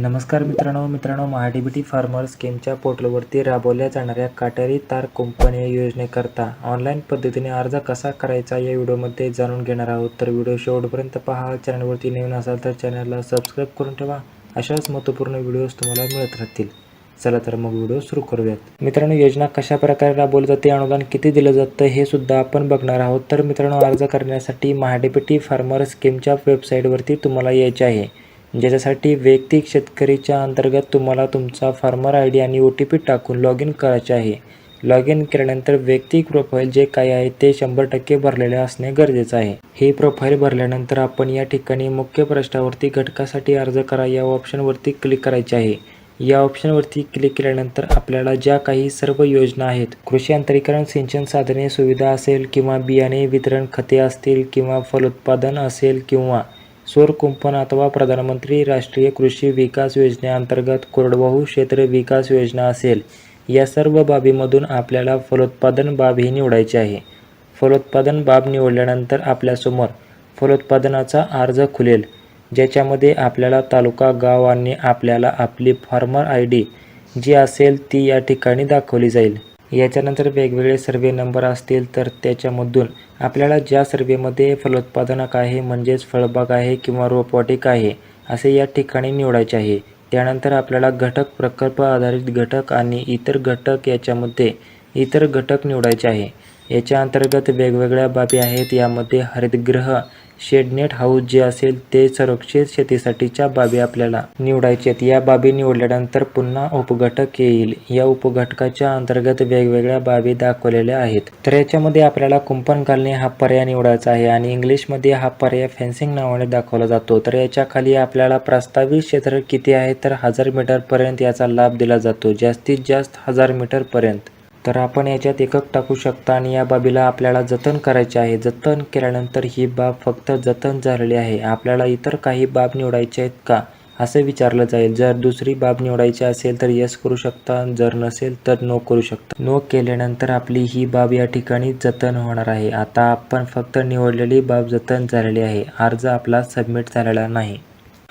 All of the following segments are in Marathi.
नमस्कार मित्रांनो मित्रांनो महाडीबीटी फार्मर स्कीमच्या पोर्टलवरती राबवल्या जाणाऱ्या काटेरी तार कुंपण योजनेकरता ऑनलाईन पद्धतीने अर्ज कसा करायचा या व्हिडिओमध्ये जाणून घेणार आहोत. तर व्हिडिओ शेवटपर्यंत पहा चॅनलवरती नवीन असाल तर चॅनलला सबस्क्राईब करून ठेवा. अशाच महत्त्वपूर्ण व्हिडिओज तुम्हाला मिळत राहतील. चला तर मग व्हिडिओ सुरू करूयात. मित्रांनो योजना कशा प्रकारे राबवली जाते अनुदान किती दिलं जातं हे सुद्धा आपण बघणार आहोत. तर मित्रांनो अर्ज करण्यासाठी महाडीबीटी फार्मर स्कीमच्या वेबसाईटवरती तुम्हाला यायचे आहे. ज्याच्यासाठी वैयक्तिक शेतकरीच्या अंतर्गत तुम्हाला तुमचा फार्मर आय डी आणि ओ टी पी टाकून लॉग इन करायचे आहे. लॉग इन केल्यानंतर वैयक्तिक प्रोफाईल जे काही आहे ते शंभर टक्के भरलेले असणे गरजेचं आहे. हे प्रोफाईल भरल्यानंतर आपण या ठिकाणी मुख्य पृष्ठावरती घटकासाठी अर्ज करा. या ऑप्शनवरती क्लिक करायचे आहे. या ऑप्शनवरती क्लिक केल्यानंतर आपल्याला ज्या काही सर्व योजना आहेत कृषी अंतरीकरण सिंचन साधने सुविधा असेल किंवा बियाणे वितरण खते असतील किंवा फलोत्पादन असेल किंवा सौर कुंपण अथवा प्रधानमंत्री राष्ट्रीय कृषी विकास योजनेअंतर्गत कोरडवाहू क्षेत्र विकास योजना असेल या सर्व बाबीमधून आपल्याला फलोत्पादन बाब ही निवडायची आहे. फलोत्पादन बाब निवडल्यानंतर आपल्यासमोर फलोत्पादनाचा अर्ज खुलेल ज्याच्यामध्ये आपल्याला तालुका गाव आणि आपल्याला आपली फार्मर आय डी जी असेल ती या ठिकाणी दाखवली जाईल. याच्यानंतर वेगवेगळे सर्वे नंबर असतील तर त्याच्यामधून आपल्याला ज्या सर्वेमध्ये फलोत्पादनक आहे म्हणजेच फळबाग आहे किंवा रोपवाटिक आहे असे या ठिकाणी निवडायचे आहे. त्यानंतर आपल्याला घटक प्रकल्प आधारित घटक आणि इतर घटक याच्यामध्ये इतर घटक निवडायचे आहे. याच्या अंतर्गत वेगवेगळ्या बाबी आहेत. यामध्ये हरितगृह शेडनेट हाऊस जे असेल ते संरक्षित शेतीसाठीच्या बाबी आपल्याला निवडायचे आहेत. या बाबी निवडल्यानंतर पुन्हा उपघटक येईल. या उपघटकाच्या अंतर्गत वेगवेगळ्या बाबी दाखवलेल्या आहेत. तर याच्यामध्ये आपल्याला कुंपण घालणे हा पर्याय निवडायचा आहे आणि इंग्लिशमध्ये हा पर्याय फेन्सिंग नावाने दाखवला जातो. तर याच्या खाली आपल्याला प्रस्तावित क्षेत्र किती आहे? तर हजार मीटरपर्यंत याचा लाभ दिला जातो. जास्तीत जास्त हजार मीटरपर्यंत तर आपण याच्यात एकक टाकू शकता आणि या बाबीला आपल्याला जतन करायचे आहे. जतन केल्यानंतर ही बाब फक्त जतन झालेली आहे. आपल्याला इतर काही बाब निवडायचे आहेत का? असं विचारलं जाईल. जर दुसरी बाब निवडायची असेल तर यस करू शकता. जर नसेल तर नो करू शकता. नो केल्यानंतर आपली ही बाब या ठिकाणी जतन होणार आहे. आता आपण फक्त निवडलेली बाब जतन झालेली आहे. अर्ज आपला सबमिट झालेला नाही.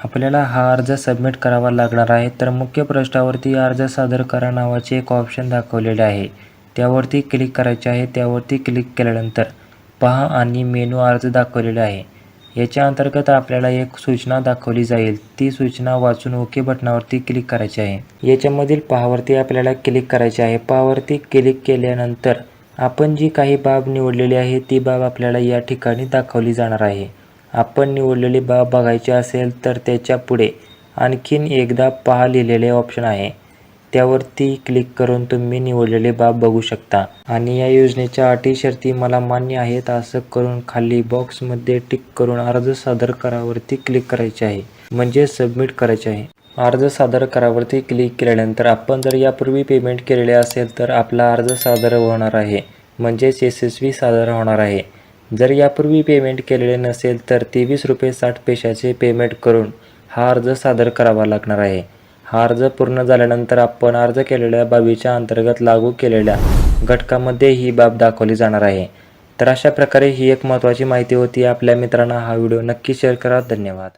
आपल्याला हा अर्ज सबमिट करावा लागणार आहे तर मुख्य पृष्ठावरती अर्ज सादर करा नावाचे एक ऑप्शन दाखवलेले आहे. त्यावरती क्लिक करायचे आहे त्यावरती क्लिक केल्यानंतर पहा आणि मेनू अर्ज दाखवलेला आहे. याच्या अंतर्गत आपल्याला एक सूचना दाखवली जाईल ती सूचना वाचून ओके बटनावरती क्लिक करायची आहे. याच्यामधील पहावरती आपल्याला क्लिक करायचे आहे. पहावरती क्लिक केल्यानंतर आपण जी काही बाब निवडलेली आहे ती बाब आपल्याला या ठिकाणी दाखवली जाणार आहे. आपण निवडलेली बाब बघायची असेल तर त्याच्या पुढे आणखीन एकदा पहा लिहिलेले ऑप्शन आहे. त्यावरती क्लिक करून तुम्ही निवडलेली बाब बघू शकता. आणि या योजनेच्या अटी शर्ती मला मान्य आहेत असं करून खाली बॉक्समध्ये टिक करून अर्ज सादर करावरती क्लिक करायचे आहे. म्हणजे सबमिट करायचे आहे. अर्ज सादर करावरती क्लिक केल्यानंतर आपण जर यापूर्वी पेमेंट केलेले असेल तर आपला अर्ज सादर होणार आहे. म्हणजेच यशस्वी सादर होणार आहे. जर यापूर्वी पेमेंट केलेले नसेल तर तेवीस रुपये साठ पैशाचे पेमेंट करून हा अर्ज सादर करावा लागणार आहे. हा अर्ज पूर्ण झाल्यानंतर आपण अर्ज केलेल्या बाबीच्या अंतर्गत लागू केलेल्या घटकामध्ये ही बाब दाखवली जाणार आहे. तर अशा प्रकारे ही एक महत्त्वाची माहिती होती. आपल्या मित्रांना हा व्हिडिओ नक्की शेअर करा. धन्यवाद.